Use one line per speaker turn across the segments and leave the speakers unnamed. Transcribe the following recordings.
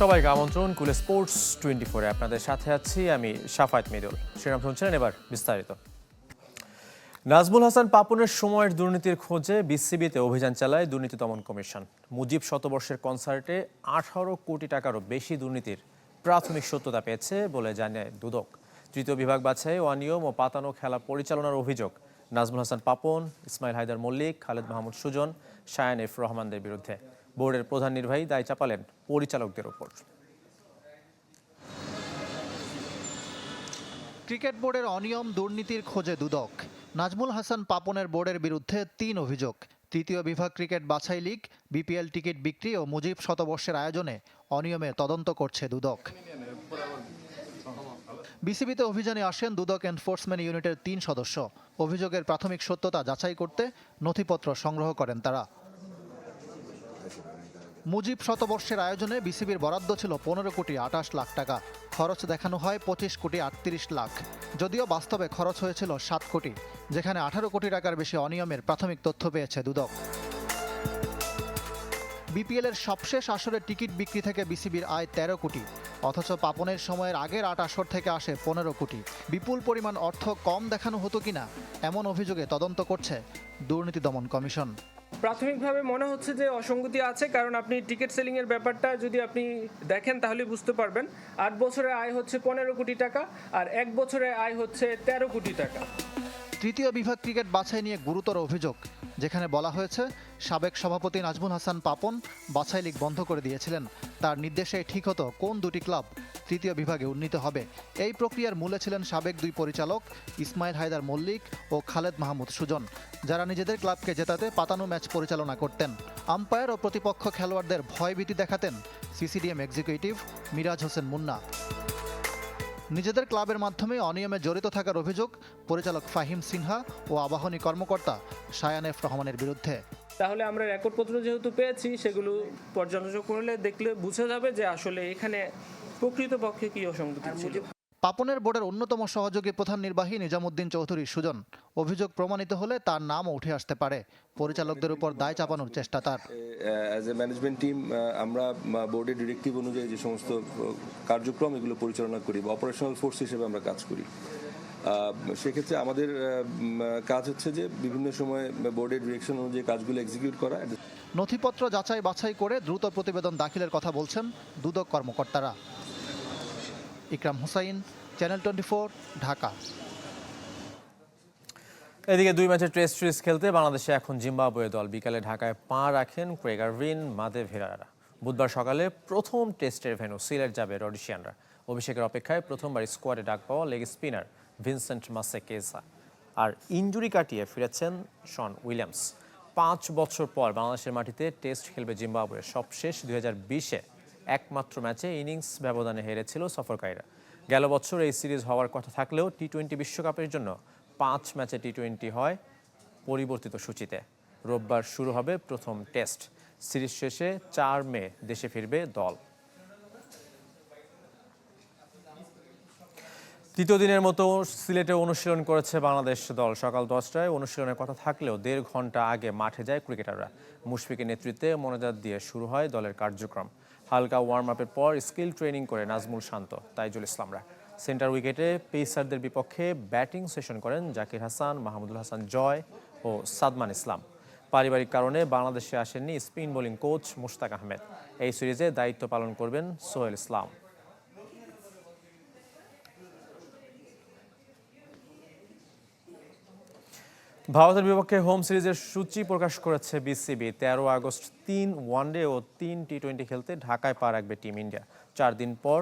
সবাইকে আমন্ত্রণ কুলে স্পোর্টস টোয়েন্টি ফোরে আপনাদের সাথে আছি আমি সাফায়েত মিদুল শ্রীরাম শুনছিলেন এবার বিস্তারিত। নাজমুল হাসান পাপনের সময়ের দুর্নীতির খোঁজে বিসিবিতে অভিযান চালায় দুর্নীতি দমন কমিশন। মুজিব শতবর্ষের কনসার্টে আঠারো কোটি টাকারও বেশি দুর্নীতির প্রাথমিক সত্যতা পেয়েছে বলে জানায় দুদক। তৃতীয় বিভাগ বাছাই, অনিয়ম ও পাতানো খেলা পরিচালনার অভিযোগ। নাজমুল হাসান পাপন, ইসমাইল হায়দার মল্লিক, খালেদ মাহমুদ সুজন, শায়ান এফ রহমানদের বিরুদ্ধে। বোর্ডের প্রধান নির্বাহী দায় চাপালেন পরিচালকদের ওপর।
ক্রিকেট বোর্ডের অনিয়ম দুর্নীতির খোঁজে দুদক। নাজমুল হাসান পাপনের বোর্ডের বিরুদ্ধে তিন অভিযোগ। তৃতীয় বিভাগ ক্রিকেট বাছাই লীগ, বিপিএল টিকিট বিক্রি ও মুজিব শতবর্ষের আয়োজনে অনিয়মে তদন্ত করছে দুদক। বিসিবিতে অভিযানে আসেন দুদক এনফোর্সমেন্ট ইউনিটের তিন সদস্য। অভিযোগের প্রাথমিক সত্যতা যাচাই করতে নথিপত্র সংগ্রহ করেন তারা। মুজিব শতবর্ষের আয়োজনে বিসিবির বরাদ্দ ছিল পনেরো কোটি আটাশ লাখ টাকা। খরচ দেখানো হয় পঁচিশ কোটি আটত্রিশ লাখ। যদিও বাস্তবে খরচ হয়েছিল সাত কোটি, যেখানে আঠারো কোটি টাকার বেশি অনিয়মের প্রাথমিক তথ্য পেয়েছে দুদক। বিপিএল এর সবশেষ আসরের টিকিট বিক্রি থেকে বিসিবির আয় তেরো কোটি, অথচ পাপনের সময়ের আগের আট আসর থেকে আসে পনেরো কোটি। বিপুল পরিমাণ অর্থ কম দেখানো হতো কিনা, এমন অভিযোগে তদন্ত করছে দুর্নীতি দমন কমিশন।
প্রাথমিকভাবে মনে হচ্ছে যে অসঙ্গতি আছে, কারণ আপনি টিকিট সেলিং এর ব্যাপারটা যদি আপনি দেখেন তাহলে বুঝতে পারবেন। আট বছরে আয় হচ্ছে পনেরো কোটি টাকা, আর এক বছরে আয় হচ্ছে তেরো কোটি টাকা।
তৃতীয় বিভাগ ক্রিকেট বাছাই নিয়ে গুরুতর অভিযোগ, যেখানে বলা হয়েছে, সাবেক সভাপতি নাজমুল হাসান পাপন বাছাই লীগ বন্ধ করে দিয়েছিলেন। তার নির্দেশে ঠিক হতো কোন দুটি ক্লাব তৃতীয় বিভাগে উন্নীত হবে। এই প্রক্রিয়ার মূলে ছিলেন সাবেক দুই পরিচালক ইসমাইল হায়দার মল্লিক ও খালেদ মাহমুদ সুজন, যারা নিজেদের ক্লাবকে জেতাতে পাতানো ম্যাচ পরিচালনা করতেন। আম্পায়ার ও প্রতিপক্ষ খেলোয়াড়দের ভয়ভীতি দেখাতেন সিসিডিএম এক্সিকিউটিভ মিরাজ হোসেন মুন্না। নিজেদের ক্লাবের মাধ্যমে অনিয়মে জড়িত থাকার অভিযোগ পরিচালক ফাহিম সিনহা ও আবাহনী কর্মকর্তা শায়ান এফ রহমানের বিরুদ্ধে।
তাহলে আমরা রেকর্ডপত্র যেহেতু পেয়েছি, সেগুলো পর্যালোচনা করলে দেখলে বুঝে যাবে যে আসলে এখানে প্রকৃতপক্ষে কি অসঙ্গতি ছিল।
পাপনের বোর্ডের অন্যতম সহযোগী প্রধান নির্বাহী নিজামুদ্দিন চৌধুরী সুজন। অভিযোগ প্রমাণিত হলে তার নামও উঠে আসতে পারে। পরিচালকদের উপর দায় চাপানোর চেষ্টা তার।
অ্যাজ এ ম্যানেজমেন্ট টিম আমরা বোর্ডের ডিরেক্টিভ অনুযায়ী যে সমস্ত কার্যক্রম এগুলো পরিচালনা করি বা অপারেশনাল ফোর্স হিসেবে আমরা কাজ করি। সেক্ষেত্রে আমাদের কাজ হচ্ছে যে বিভিন্ন সময় বোর্ডের ডিরেকশন অনুযায়ী কাজগুলো এক্সিকিউট করা।
নথিপত্র যাচাই বাছাই করে দ্রুত প্রতিবেদন দাখিলের কথা বলছেন দুদক কর্মকর্তারা। Ikram Hussain channel twenty four Dhaka.
এদিকে দুই ম্যাচের টেস্ট সিরিজ খেলতে বাংলাদেশে এখন জিম্বাবুয়ে দল। বিকালে ঢাকায় পা রাখেন ক্রেগারভিন মাদে ভেরারা। বুধবার সকালে প্রথম টেস্টের ভেন্যু সিলেট যাবে রডিশিয়ানরা। অভিষেকের অপেক্ষায় প্রথমবার স্কোয়াডে ডাক পাওয়া লেগ স্পিনার ভিনসেন্ট মাসেকেজা আর ইঞ্জুরি কাটিয়ে ফিরেছেন শন উইলিয়ামস। পাঁচ বছর পর বাংলাদেশের মাটিতে টেস্ট খেলবে জিম্বাবুয়ে সবশেষ দুই হাজার বিশে একমাত্র ম্যাচে ইনিংস ব্যবধানে হেরেছিল সফরকারীরা। গেল বছর এই সিরিজ হওয়ার কথা থাকলেও টি টোয়েন্টি বিশ্বকাপের জন্য পাঁচ ম্যাচে টি টোয়েন্টি হয় পরিবর্তিত সূচিতে। রোববার শুরু হবে প্রথম টেস্ট। সিরিজ শেষে চার মে দেশে ফিরবে দল। তৃতীয় দিনের মতো সিলেটে অনুশীলন করেছে বাংলাদেশ দল। সকাল দশটায় অনুশীলনের কথা থাকলেও দেড় ঘণ্টা আগে মাঠে যায় ক্রিকেটাররা। মুশফিকের নেতৃত্বে মনোজাত দিয়ে শুরু হয় দলের কার্যক্রম। হালকা ওয়ার্ম আপের পর স্কিল ট্রেনিং করে নাজমুল শান্ত, তাইজুল ইসলামরা সেন্টার উইকেটে পেসারদের বিপক্ষে ব্যাটিং সেশন করেন জাকির হাসান, মাহমুদুল হাসান জয় ও সাদমান ইসলাম। পারিবারিক কারণে বাংলাদেশে আসেননি spin bowling coach Mushtaq Ahmed. এই সিরিজে দায়িত্ব পালন করবেন সোহেল ইসলাম। ভারতের বিপক্ষে হোম সিরিজের সূচি প্রকাশ করেছে বিসিবি। তেরো আগস্ট তিন ওয়ানডে ও তিন টি টোয়েন্টি খেলতে ঢাকায় পা রাখবে টিম ইন্ডিয়া। চার দিন পর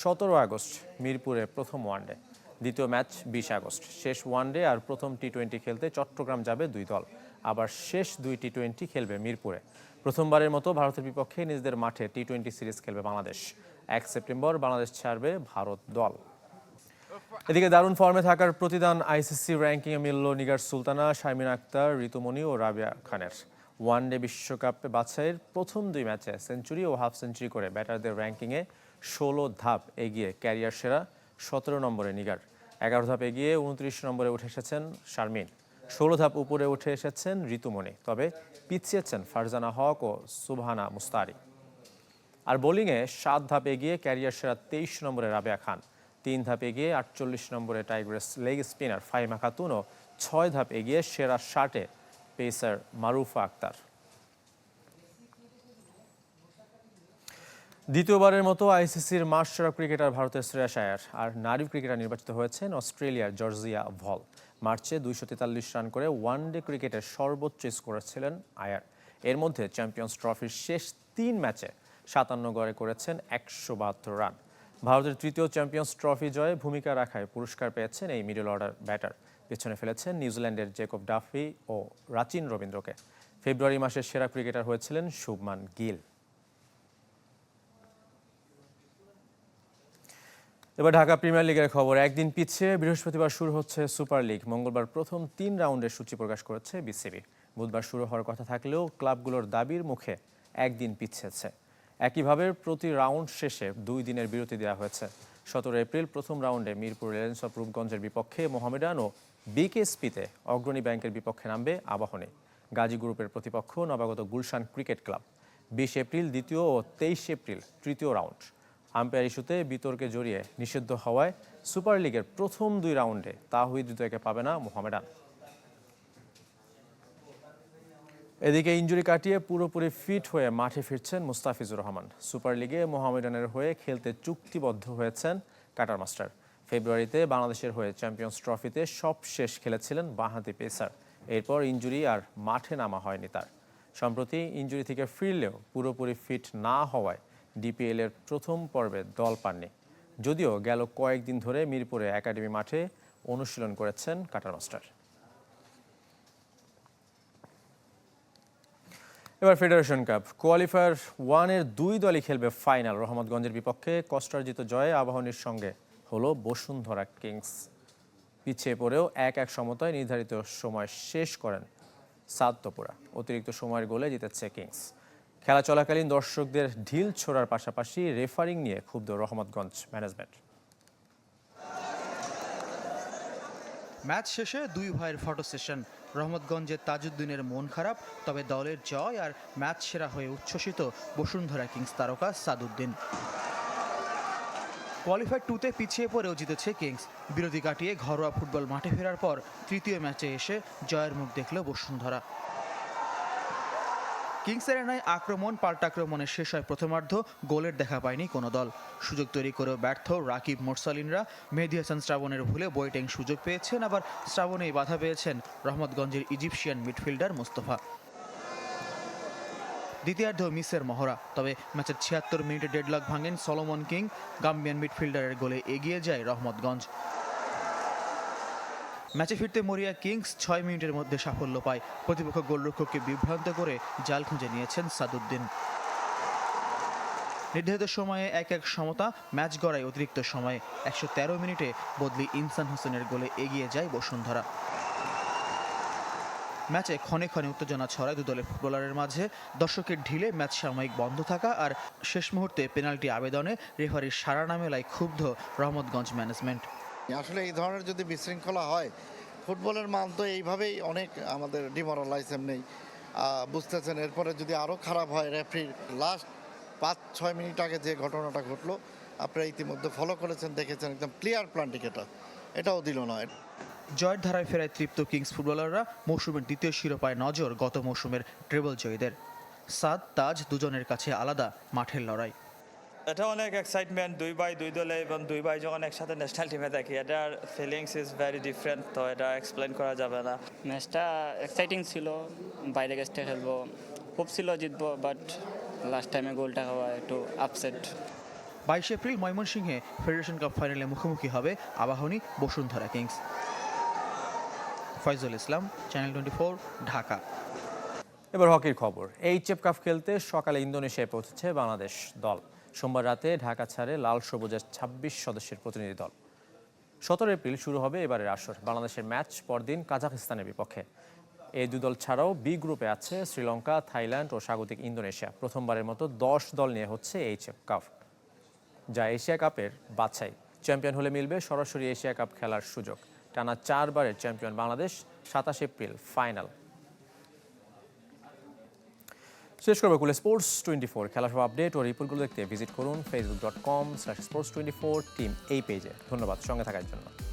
সতেরো আগস্ট মিরপুরে প্রথম ওয়ানডে। দ্বিতীয় ম্যাচ বিশ আগস্ট। শেষ ওয়ানডে আর প্রথম টি টোয়েন্টি খেলতে চট্টগ্রাম যাবে দুই দল। আবার শেষ দুই টি টোয়েন্টি খেলবে মিরপুরে। প্রথমবারের মতো ভারতের বিপক্ষে নিজেদের মাঠে টি টোয়েন্টি সিরিজ খেলবে বাংলাদেশ। এক সেপ্টেম্বর বাংলাদেশ ছাড়বে ভারত দল। এদিকে দারুণ ফর্মে থাকার প্রতিদান আইসিসি র্যাঙ্কিংয়ে মিলল নিগার সুলতানা শারমিন আক্তার, ঋতুমণি ও রাবিয়া খানের। ওয়ানডে বিশ্বকাপে বাছাইয়ের প্রথম দুই ম্যাচে সেঞ্চুরি ও হাফ সেঞ্চুরি করে ব্যাটারদের র্যাঙ্কিংয়ে ষোলো ধাপ এগিয়ে ক্যারিয়ার সেরা সতেরো নম্বরে নিগার। এগারো ধাপ এগিয়ে উনত্রিশ নম্বরে উঠে এসেছেন শারমিন। ষোলো ধাপ উপরে উঠে এসেছেন ঋতুমণি। তবে পিছিয়েছেন ফারজানা হক ও সুবহানা মুস্তারি। আর বোলিংয়ে সাত ধাপ এগিয়ে ক্যারিয়ার সেরা তেইশ নম্বরে রাবেয়া খান। তিন ধাপ এগিয়ে আটচল্লিশ নম্বরে tigress leg spinner Fahima Khatun ও ছয় ধাপ এগিয়ে সেরা ষাটে পেসার মারুফা আক্তার। দ্বিতীয়বারের মতো আইসিসির মাস্টার ক্রিকেটার ভারতের শ্রেয়াস আয়ার আর নারী ক্রিকেটার নির্বাচিত হয়েছেন অস্ট্রেলিয়ার জর্জিয়া ভল। মার্চে দুইশো তেতাল্লিশ রান করে ওয়ান ডে ক্রিকেটের সর্বোচ্চ স্কোরার ছিলেন আয়ার। এর মধ্যে চ্যাম্পিয়ন্স ট্রফির শেষ তিন ম্যাচে সাতান্ন গড়ে করেছেন একশো বাহাত্তর রান। ভারতের তৃতীয় চ্যাম্পিয়ন্স ট্রফি জয়ে ভূমিকা রাখায় পুরস্কার পেয়েছেন এই মিডল অর্ডার ব্যাটার। পেছনে ফেলেছেন নিউজিল্যান্ডের জেকব ডাফি ও রাচিন রবীন্দ্রকে। ফেব্রুয়ারি মাসের সেরা ক্রিকেটার হয়েছিলেন শুভমান গিল। এবার ঢাকা প্রিমিয়ার লিগের খবর, একদিন পিছিয়ে বৃহস্পতিবার শুরু হচ্ছে সুপার লিগ। মঙ্গলবার প্রথম তিন রাউন্ডের সূচি প্রকাশ করেছে বিসিবি। বুধবার শুরু হওয়ার কথা থাকলেও ক্লাবগুলোর দাবির মুখে একদিন পিছিয়েছে। একইভাবে প্রতি রাউন্ড শেষে দুই দিনের বিরতি দেওয়া হয়েছে। সতেরো এপ্রিল প্রথম রাউন্ডে মিরপুর রেলেন্স অফ রূপগঞ্জের বিপক্ষে মোহামেডান ও বিকেএসপিতে অগ্রণী ব্যাংকের বিপক্ষে নামবে আবাহনী। গাজী গ্রুপের প্রতিপক্ষ নবাগত গুলশান ক্রিকেট ক্লাব। বিশ এপ্রিল দ্বিতীয় ও তেইশ এপ্রিল তৃতীয় রাউন্ড। আম্পায়ার ইস্যুতে বিতর্কে জড়িয়ে নিষিদ্ধ হওয়ায় সুপার লিগের প্রথম দুই রাউন্ডে তাহিদ হৃদয়কে পাবে না মোহামেডান। এদিকে ইঞ্জুরি কাটিয়ে পুরোপুরি ফিট হয়ে মাঠে ফিরছেন মুস্তাফিজুর রহমান। সুপার লিগে মোহামেডানের হয়ে খেলতে চুক্তিবদ্ধ হয়েছেন কাটার মাস্টার। ফেব্রুয়ারিতে বাংলাদেশের হয়ে চ্যাম্পিয়ন্স ট্রফিতে সব শেষ খেলেছিলেন বাঁহাতি পেসার। এরপর ইঞ্জুরি আর মাঠে নামা হয়নি তার। সম্প্রতি ইঞ্জুরি থেকে ফিরলেও পুরোপুরি ফিট না হওয়ায় ডিপিএল এর প্রথম পর্বে দল পাননি। যদিও গেল কয়েকদিন ধরে মিরপুরে একাডেমি মাঠে অনুশীলন করেছেন কাটার মাস্টার। এবার ফেডারেশন কাপ কোয়ালিফায়ার ওয়ানের দুই দলই খেলবে ফাইনাল রহমতগঞ্জের বিপক্ষে কষ্টার্জিত জয়ে আবাহনীর সঙ্গে হলো বসুন্ধরা কিংস। পিছিয়ে পড়েও এক এক সমতায় নির্ধারিত সময় শেষ করেন সাদতপুরা অতিরিক্ত সময়ের গোলে জিতেছে কিংস। খেলা চলাকালীন দর্শকদের ঢিল ছোড়ার পাশাপাশি রেফারিং নিয়ে ক্ষুব্ধ রহমতগঞ্জ ম্যানেজমেন্ট
ম্যাচ শেষে দুই ভাইয়ের ফটো সেশন। রহমতগঞ্জের তাজউদ্দিনের মন খারাপ, তবে দলের জয় আর ম্যাচ সেরা হয়ে উচ্ছ্বসিত বসুন্ধরা কিংস তারকা সাদুদ্দিন। কোয়ালিফায়ার টুতে পিছিয়ে পড়েও জিতেছে কিংস। বিরতি কাটিয়ে ঘরোয়া ফুটবল মাঠে ফেরার পর তৃতীয় ম্যাচে এসে জয়ের মুখ দেখল বসুন্ধরা। কিংস এরেনায় আক্রমণ পাল্টাক্রমণে শেষ হয় প্রথমার্ধ, গোলের দেখা পায়নি কোনো দল। সুযোগ তৈরি করেও ব্যর্থ রাকিব মোরসালিনরা। মেহেদি হাসান শ্রাবণের ভুলে বইটেং সুযোগ পেয়েছেন, আবার শ্রাবণেই বাধা পেয়েছেন রহমতগঞ্জের ইজিপশিয়ান মিডফিল্ডার মোস্তফা। দ্বিতীয়ার্ধ মিসের মহড়া, তবে ম্যাচের ছিয়াত্তর মিনিটে ডেডলক ভাঙেন সলোমন কিং। গাম্বিয়ান মিডফিল্ডারের গোলে এগিয়ে যায় রহমতগঞ্জ। ম্যাচে ফিরতে মরিয়া কিংস ছয় মিনিটের মধ্যে সাফল্য পায়। প্রতিপক্ষ গোলরক্ষককে বিভ্রান্ত করে জাল খুঁজে নিয়েছেন সাদুদ্দিন। নির্ধারিত সময়ে এক এক সমতা, ম্যাচ গড়ায় অতিরিক্ত সময়ে একশো তেরো মিনিটে বদলি ইনসান হোসেনের গোলে এগিয়ে যায় বসুন্ধরা। ম্যাচে ক্ষণে ক্ষণে উত্তেজনা ছড়ায় দু দলের ফুটবলারের মাঝে। দর্শকের ঢিলে ম্যাচ সাময়িক বন্ধ থাকা আর শেষ মুহূর্তে পেনাল্টি আবেদনে রেফারির সারা না মেলায় ক্ষুব্ধ রহমতগঞ্জ ম্যানেজমেন্ট।
আসলে এই ধরনের যদি বিশৃঙ্খলা হয় ফুটবলের মান তো এইভাবেই অনেক আমাদের ডিমোরালাইজ আহ, বুঝতেছেন এরপরে যদি আরও খারাপ হয় রেফারির লাস্ট পাঁচ ছয় মিনিট আগে যে ঘটনাটা ঘটলো আপনারা ইতিমধ্যে ফলো করেছেন দেখেছেন একদম ক্লিয়ার প্লান্টিক এটা। এটাও দিল না।
জয়ের ধারায় ফেরায় তৃপ্ত কিংস ফুটবলাররা মৌসুমের দ্বিতীয় শিরোপায় নজর গত মৌসুমের ট্রেবল জয়ীদের। সাদ তাজ দুজনের কাছে আলাদা মাঠের লড়াই।
এটা অনেক এক্সাইটমেন্ট দুই ভাই দুই দলে এবং দুই ভাই যখন একসাথে ন্যাশনাল টিমে থাকি এটার ফিলিংস ইজ ভেরি ডিফারেন্ট তো এটা এক্সপ্লেন করা যাবে না।
ম্যাচটা এক্সাইটিং ছিল বাইরে গেস্টে খেলব। খুব ছিল জিতবো বাট লাস্ট টাইমে গোলটা হওয়া একটু আপসেট
বাইশে এপ্রিল ময়মনসিংহে ফেডারেশন কাপ ফাইনালে মুখোমুখি হবে Abahani Bashundhara kings. Foyzul Islam channel twenty four Dhaka.
এবার হকির খবর। এইচএফ কাপ খেলতে সকালে ইন্দোনেশিয়ায় পৌঁছেছে বাংলাদেশ দল। সোমবার রাতে ঢাকা ছাড়ে লাল সবুজের ছাব্বিশ সদস্যের প্রতিনিধি দল। সতেরো এপ্রিল শুরু হবে এবারের আসর, বাংলাদেশের ম্যাচ পরদিন কাজাখস্তানের বিপক্ষে। এই দুই দল ছাড়াও বি গ্রুপে আছে শ্রীলঙ্কা, থাইল্যান্ড ও স্বাগতিক ইন্দোনেশিয়া। প্রথমবারের মতো দশ দল নিয়ে হচ্ছে এইচএফ কাপ। যা এশিয়া কাপের বাছাই। চ্যাম্পিয়ন হলে মিলবে সরাসরি এশিয়া কাপ খেলার সুযোগ। টানা চারবারের চ্যাম্পিয়ন বাংলাদেশ, সাতাশ এপ্রিল ফাইনাল। শেষ করবে কুলে স্পোর্টস টোয়েন্টি ফোর খেলা সব আপডেট ও রিপোর্টগুলো দেখতে ভিজিট করুন Facebook dot com slash sports twenty four team এই পেজে ধন্যবাদ, সঙ্গে থাকার জন্য।